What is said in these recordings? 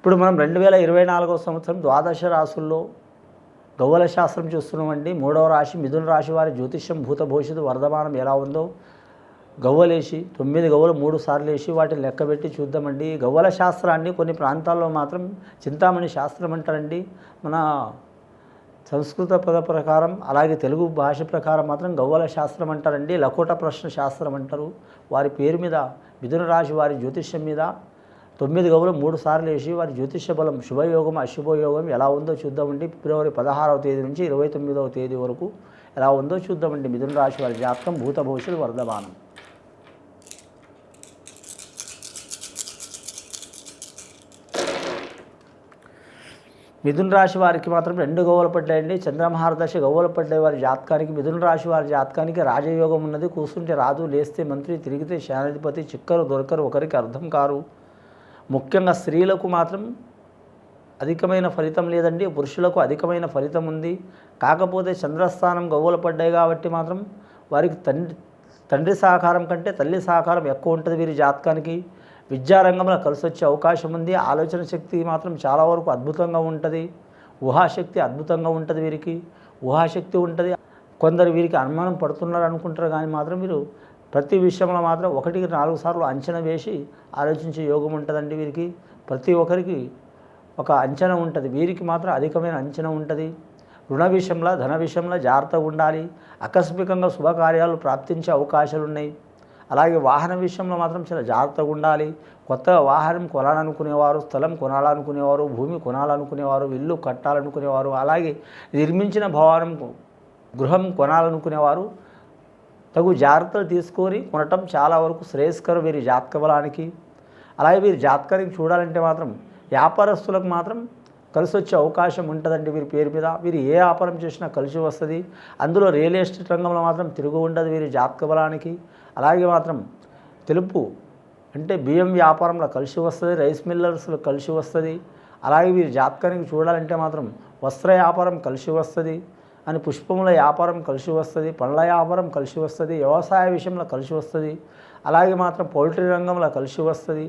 ఇప్పుడు మనం రెండు వేల ఇరవై నాలుగవ సంవత్సరం ద్వాదశ రాసుల్లో గవ్వల శాస్త్రం చూస్తున్నామండి. మూడవ రాశి మిథున రాశి వారి జ్యోతిష్యం భూత భవిష్యత్తు వర్ధమానం ఎలా ఉందో గవ్వలేసి తొమ్మిది గవ్వలు మూడు సార్లు వేసి వాటిని లెక్కబెట్టి చూద్దామండి. గవ్వల శాస్త్రాన్ని కొన్ని ప్రాంతాల్లో మాత్రం చింతామణి శాస్త్రం అంటారండి. మన సంస్కృత పద ప్రకారం అలాగే తెలుగు భాష ప్రకారం మాత్రం గవ్వల శాస్త్రం అంటారండి. లకోట ప్రశ్న శాస్త్రం అంటారు. వారి పేరు మీద మిథున రాశి వారి జ్యోతిష్యం మీద తొమ్మిది గవ్వలు మూడు సార్లు వేసి వారి జ్యోతిష బలం శుభయోగం అశుభయోగం ఎలా ఉందో చూద్దామండి. ఫిబ్రవరి పదహారవ తేదీ నుంచి ఇరవై తొమ్మిదవ తేదీ వరకు ఎలా ఉందో చూద్దామండి. మిథున రాశి వారి జాతకం భూత భవిష్యత్ వర్ధమానం. మిథున రాశి వారికి మాత్రం రెండు గవ్వలు పడ్డాయండి చంద్రమహారదశ గవ్వలు పడ్డే వారి జాతకానికి మిథున రాశి వారి జాతకానికి రాజయోగం ఉన్నది. కూర్చుంటే రాదు లేస్తే మంత్రి తిరిగితే శానాధిపతి చిక్కరు దొరకరు ఒకరికి అర్థం కారు. ముఖ్యంగా స్త్రీలకు మాత్రం అధికమైన ఫలితం లేదండి. పురుషులకు అధికమైన ఫలితం ఉంది. కాకపోతే చంద్రస్థానం గవ్వలు పడ్డాయి కాబట్టి మాత్రం వారికి తండ్రి తండ్రి సహకారం కంటే తల్లి సహకారం ఎక్కువ ఉంటుంది వీరి జాతకానికి. విద్యారంగంలో కలిసి వచ్చే అవకాశం ఉంది. ఆలోచన శక్తి మాత్రం చాలా వరకు అద్భుతంగా ఉంటుంది. ఊహాశక్తి అద్భుతంగా ఉంటుంది వీరికి. ఊహాశక్తి ఉంటుంది. కొందరు వీరికి అనుమానం పడుతున్నారు అనుకుంటారు కానీ మాత్రం మీరు ప్రతి విషయంలో మాత్రం ఒకటికి నాలుగు సార్లు అంచనా వేసి ఆలోచించే యోగం ఉంటుందండి వీరికి. ప్రతి ఒక్కరికి ఒక అంచనా ఉంటుంది. వీరికి మాత్రం అధికమైన అంచనా ఉంటుంది. రుణ విషయంలో ధన విషయంలో జాగ్రత్తగా ఉండాలి. ఆకస్మికంగా శుభకార్యాలు ప్రాప్తించే అవకాశాలు ఉన్నాయి. అలాగే వాహన విషయంలో మాత్రం చాలా జాగ్రత్తగా ఉండాలి. కొత్త వాహనం కొనాలనుకునేవారు స్థలం కొనాలనుకునేవారు భూమి కొనాలనుకునేవారు ఇల్లు కట్టాలనుకునేవారు అలాగే నిర్మించిన భవనం గృహం కొనాలనుకునేవారు తగు జాగ్రత్తలు తీసుకొని కొనటం చాలా వరకు శ్రేయస్కరం వీరి జాతక బలానికి అలాగే వీరి జాతకానికి చూడాలంటే మాత్రం వ్యాపారస్తులకు మాత్రం కలిసి వచ్చే అవకాశం ఉంటుందండి వీరి పేరు మీద. వీరు ఏ వ్యాపారం చేసినా కలిసి వస్తుంది. అందులో రియల్ ఎస్టేట్ రంగంలో మాత్రం తిరుగు ఉండదు వీరి జాతక బలానికి అలాగే మాత్రం తెలుపు అంటే బియ్యం వ్యాపారంలో కలిసి వస్తుంది రైస్ మిల్లర్స్లో కలిసి వస్తుంది. అలాగే వీరి జాతకానికి చూడాలంటే మాత్రం వస్త్ర వ్యాపారం కలిసి వస్తుంది. అని పుష్పముల వ్యాపారం కలిసి వస్తుంది పండ్ల వ్యాపారం కలిసి వస్తుంది వ్యవసాయ విషయంలో కలిసి వస్తుంది అలాగే మాత్రం పౌల్ట్రీ రంగంలో కలిసి వస్తుంది.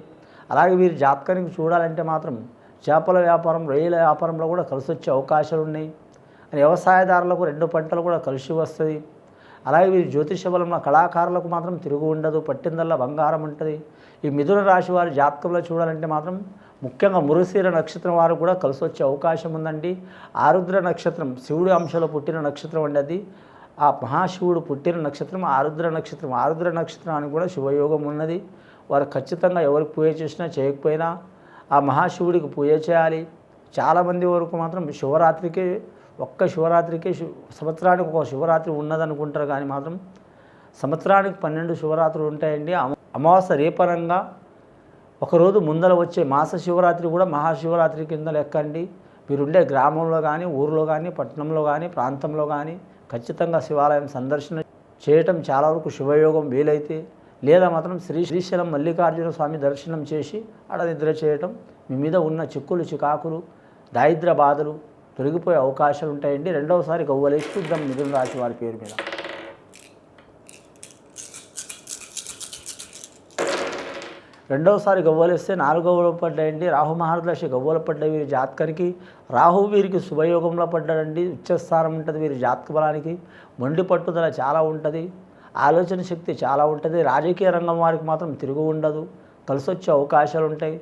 అలాగే వీరి జాతకానికి చూడాలంటే మాత్రం చేపల వ్యాపారం రొయ్యల వ్యాపారంలో కూడా కలిసి వచ్చే అవకాశాలు ఉన్నాయి. వ్యవసాయదారులకు రెండు పంటలు కూడా కలిసి వస్తుంది. అలాగే వీరి జ్యోతిష బలంలో కళాకారులకు మాత్రం తిరుగు ఉండదు పట్టిందల్లా బంగారం ఉంటుంది. ఈ మిథున రాశి వారి జాతకంలో చూడాలంటే మాత్రం ముఖ్యంగా మురుశీర నక్షత్రం వారు కూడా కలిసి వచ్చే అవకాశం ఉందండి. ఆరుద్ర నక్షత్రం శివుడి అంశలో పుట్టిన నక్షత్రం అండి అది. ఆ మహాశివుడు పుట్టిన నక్షత్రం ఆరుద్ర నక్షత్రం ఆరుద్ర నక్షత్రానికి కూడా శుభయోగం ఉన్నది. వారు ఖచ్చితంగా ఎవరికి పూజ చేసినా చేయకపోయినా ఆ మహాశివుడికి పూజ చేయాలి. చాలామంది వరకు మాత్రం శివరాత్రికి ఒక్క శివరాత్రికి శివ సంవత్సరానికి ఒక శివరాత్రి ఉన్నదనుకుంటారు కానీ మాత్రం సంవత్సరానికి పన్నెండు శివరాత్రులు ఉంటాయండి. అమావాస్య రేపరంగా ఒకరోజు ముందర వచ్చే మాస శివరాత్రి కూడా మహాశివరాత్రి కింద లెక్కండి. మీరుండే గ్రామంలో కానీ ఊరిలో కానీ పట్టణంలో కానీ ప్రాంతంలో కానీ ఖచ్చితంగా శివాలయం సందర్శన చేయటం చాలా వరకు శుభయోగం వీలైతే లేదా మాత్రం శ్రీ శ్రీశైలం మల్లికార్జున స్వామి దర్శనం చేసి ఆడ నిద్ర చేయటం మీ మీద ఉన్న చిక్కులు చికాకులు దారిద్ర బాధలు తొలగిపోయే అవకాశాలు ఉంటాయండి రెండవసారి గవ్వలేసి చూద్దాం మిథున రాశి వారి పేరు మీద. రెండవసారి గవ్వలేస్తే నాలుగు పడ్డాయండి రాహు మహారదశ గవ్వల పడ్డాయి వీరి జాతకానికి రాహు వీరికి శుభయోగంలో పడ్డాడండి. ఉచ్చస్థానం ఉంటుంది వీరి జాతక బలానికి. మొండి పట్టుదల చాలా ఉంటుంది. ఆలోచన శక్తి చాలా ఉంటుంది. రాజకీయ రంగం వారికి మాత్రం తిరుగు ఉండదు. కలిసి వచ్చే అవకాశాలు ఉంటాయి.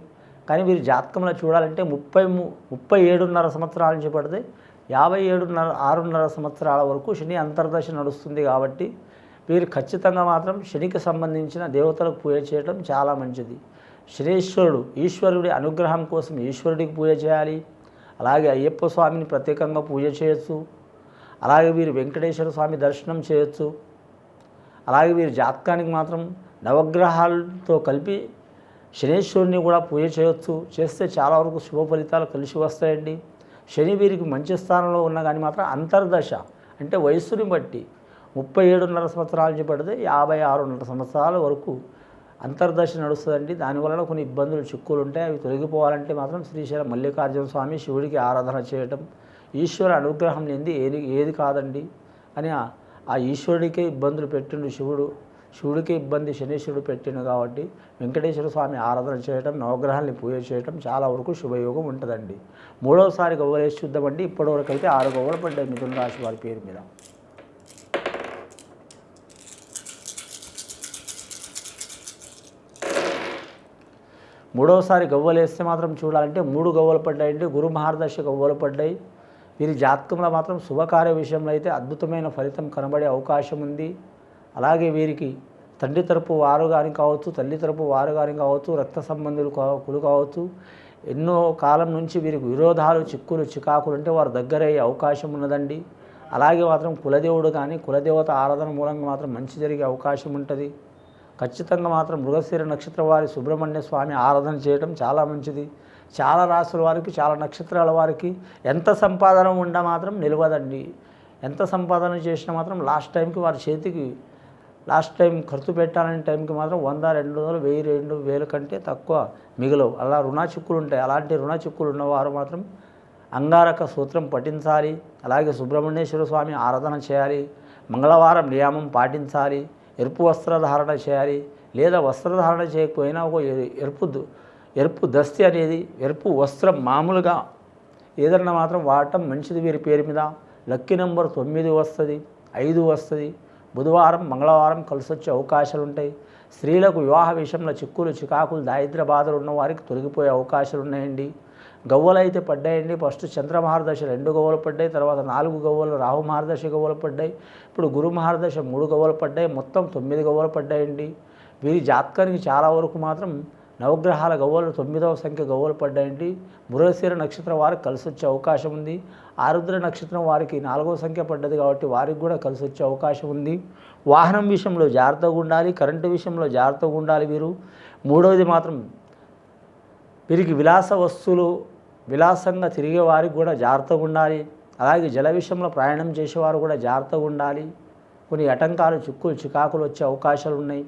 కానీ వీరి జాతకంలో చూడాలంటే ముప్పై ము- ముప్పై ఏడున్నర సంవత్సరాల నుంచి పడితే యాభై ఏడున్నర ఆరున్నర సంవత్సరాల వరకు శని అంతర్దశ నడుస్తుంది కాబట్టి వీరు ఖచ్చితంగా మాత్రం శనికి సంబంధించిన దేవతలకు పూజ చేయడం చాలా మంచిది. శ్రీశ్వరుడు ఈశ్వరుడి అనుగ్రహం కోసం ఈశ్వరుడికి పూజ చేయాలి. అలాగే అయ్యప్ప స్వామిని ప్రత్యేకంగా పూజ చేయొచ్చు. అలాగే వీరు వెంకటేశ్వర స్వామి దర్శనం చేయొచ్చు. అలాగే వీరి జాతకానికి మాత్రం నవగ్రహాలతో కలిపి శనేశ్వరుని కూడా పూజ చేయొచ్చు. చేస్తే చాలా వరకు శుభ ఫలితాలు కలిసి వస్తాయండి. శని వీరికి మంచి స్థానంలో ఉన్న కానీ మాత్రం అంతర్దశ అంటే వయస్సుని బట్టి ముప్పై ఏడున్నర సంవత్సరాల నుంచి పడితే యాభై ఆరున్నర సంవత్సరాల వరకు అంతర్దశ నడుస్తుందండి. దానివలన కొన్ని ఇబ్బందులు చిక్కులు ఉంటాయి. అవి తొలగిపోవాలంటే మాత్రం శ్రీశైలం మల్లికార్జున స్వామి శివుడికి ఆరాధన చేయటం ఈశ్వర అనుగ్రహం లేనిది ఏది ఏది కాదండి. అని ఆ- ఈశ్వరుడికే ఇబ్బందులు పెట్టిండు శివుడు. శివుడికి ఇబ్బంది శనీశ్వరుడు పెట్టిండు కాబట్టి వెంకటేశ్వర స్వామి ఆరాధన చేయటం నవగ్రహాన్ని పూజ చేయటం చాలా వరకు శుభయోగం ఉంటుందండి. మూడవసారి గవ్వలేసి చూద్దామండి. ఇప్పటివరకు అయితే ఆరు గవ్వలు పడ్డాయి మిథున రాశి వారి పేరు మీద. మూడవసారి గవ్వలు వేస్తే మాత్రం చూడాలంటే మూడు గవ్వలు పడ్డాయండి. గురు మహారదశ గవ్వలు పడ్డాయి. వీరి జాతకంలో మాత్రం శుభకార్య విషయంలో అయితే అద్భుతమైన ఫలితం కనబడే అవకాశం ఉంది. అలాగే వీరికి తండ్రి తరపు వారు కానీ కావచ్చు తల్లి తరపు వారు కానీ కావచ్చు రక్త సంబంధులు కులు కావచ్చు ఎన్నో కాలం నుంచి వీరికి విరోధాలు చిక్కులు చికాకులు అంటే వారు దగ్గరయ్యే అవకాశం ఉన్నదండి. అలాగే మాత్రం కులదేవుడు కానీ కులదేవత ఆరాధన మూలంగా మాత్రం మంచి జరిగే అవకాశం ఉంటుంది. ఖచ్చితంగా మాత్రం మృగశీర నక్షత్ర వారి సుబ్రహ్మణ్య స్వామి ఆరాధన చేయడం చాలా మంచిది. చాలా రాసుల వారికి చాలా నక్షత్రాల వారికి ఎంత సంపాదన ఉండా మాత్రం నిలవదండి. ఎంత సంపాదన చేసినా మాత్రం లాస్ట్ టైంకి వారి చేతికి లాస్ట్ టైం ఖర్చు పెట్టాలనే టైంకి మాత్రం వంద రెండు వందలు వెయ్యి రెండు వేల కంటే తక్కువ మిగలవు. అలా రుణ చిక్కులు ఉంటాయి అలాంటి రుణ చిక్కులు ఉన్నవారు మాత్రం అంగారక సూత్రం పఠించాలి. అలాగే సుబ్రహ్మణ్యేశ్వర స్వామి ఆరాధన చేయాలి. మంగళవారం నియామం పాటించాలి. ఎరుపు వస్త్రధారణ చేయాలి లేదా వస్త్రధారణ చేయకపోయినా ఒక ఎరుపు ఎరుపు దస్తి అనేది ఎరుపు వస్త్రం మామూలుగా ఏదన్నా మాత్రం వాడటం మంచిది వీరి పేరు మీద. లక్కీ నెంబర్ తొమ్మిది వస్తుంది ఐదు వస్తుంది. బుధవారం మంగళవారం కలిసి వచ్చే అవకాశాలు ఉంటాయి స్త్రీలకు వివాహ విషయంలో చిక్కులు చికాకులు దారిద్ర బాధలు ఉన్న వారికి తొలగిపోయే అవకాశాలు ఉన్నాయండి గవ్వలు అయితే పడ్డాయండి. ఫస్ట్ చంద్ర మహారదశ రెండు గవ్వలు పడ్డాయి. తర్వాత నాలుగు గవ్వలు రాహు మహారదశ గవ్వలు పడ్డాయి. ఇప్పుడు గురు మహారదశ మూడు గవ్వలు పడ్డాయి. మొత్తం తొమ్మిది గవ్వలు పడ్డాయండి. వీరి జాతకానికి చాలా వరకు మాత్రం నవగ్రహాల గవ్వలు తొమ్మిదవ సంఖ్య గవ్వలు పడ్డాయండి. మృగశిర నక్షత్రం వారికి కలిసి వచ్చే అవకాశం ఉంది. ఆరుద్ర నక్షత్రం వారికి నాలుగవ సంఖ్య పడ్డది కాబట్టి వారికి కూడా కలిసి వచ్చే అవకాశం ఉంది. వాహనం విషయంలో జాగ్రత్తగా ఉండాలి. కరెంటు విషయంలో జాగ్రత్తగా ఉండాలి వీరు. మూడవది మాత్రం వీరికి విలాస వస్తువులు విలాసంగా తిరిగే వారికి కూడా జాగ్రత్తగా ఉండాలి. అలాగే జల విషయంలో ప్రయాణం చేసేవారు కూడా జాగ్రత్తగా ఉండాలి. కొన్ని ఆటంకాలు చిక్కులు చికాకులు వచ్చే అవకాశాలు ఉన్నాయి.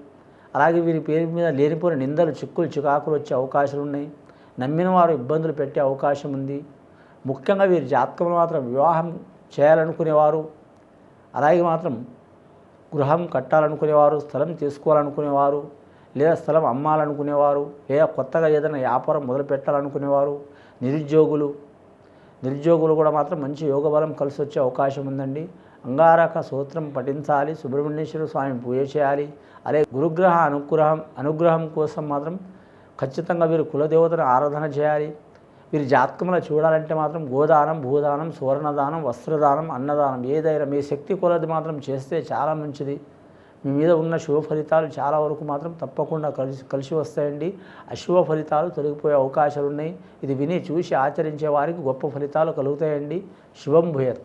అలాగే వీరి పేరు మీద లేనిపోయిన నిందలు చిక్కులు చికాకులు వచ్చే అవకాశాలు ఉన్నాయి. నమ్మిన వారు ఇబ్బందులు పెట్టే అవకాశం ఉంది. ముఖ్యంగా వీరి జాతకంలో మాత్రం వివాహం చేయాలనుకునేవారు అలాగే మాత్రం గృహం కట్టాలనుకునేవారు స్థలం తీసుకోవాలనుకునేవారు లేదా స్థలం అమ్మాలనుకునేవారు లేదా కొత్తగా ఏదైనా వ్యాపారం మొదలు పెట్టాలనుకునేవారు నిరుద్యోగులు. నిరుద్యోగులు కూడా మాత్రం మంచి యోగ బలం కలిసి వచ్చే అవకాశం ఉందండి. అంగారక సూత్రం పఠించాలి సుబ్రహ్మణ్యేశ్వర స్వామి పూజ చేయాలి. అలాగే గురుగ్రహ అనుగ్రహం అనుగ్రహం కోసం మాత్రం ఖచ్చితంగా వీరు కులదేవతను ఆరాధన చేయాలి. వీరి జాతకంలో చూడాలంటే మాత్రం గోదానం భూదానం సువర్ణదానం వస్త్రదానం అన్నదానం ఏదైనా మీ శక్తి కొలది మాత్రం చేస్తే చాలా మంచిది. మీ మీద ఉన్న శుభ ఫలితాలు చాలా వరకు మాత్రం తప్పకుండా కలిసి కలిసి వస్తాయండి. అశుభ ఫలితాలు తొలగిపోయే అవకాశాలు ఉన్నాయి ఇది విని చూసి ఆచరించే వారికి గొప్ప ఫలితాలు కలుగుతాయండి. శుభం భూయత్.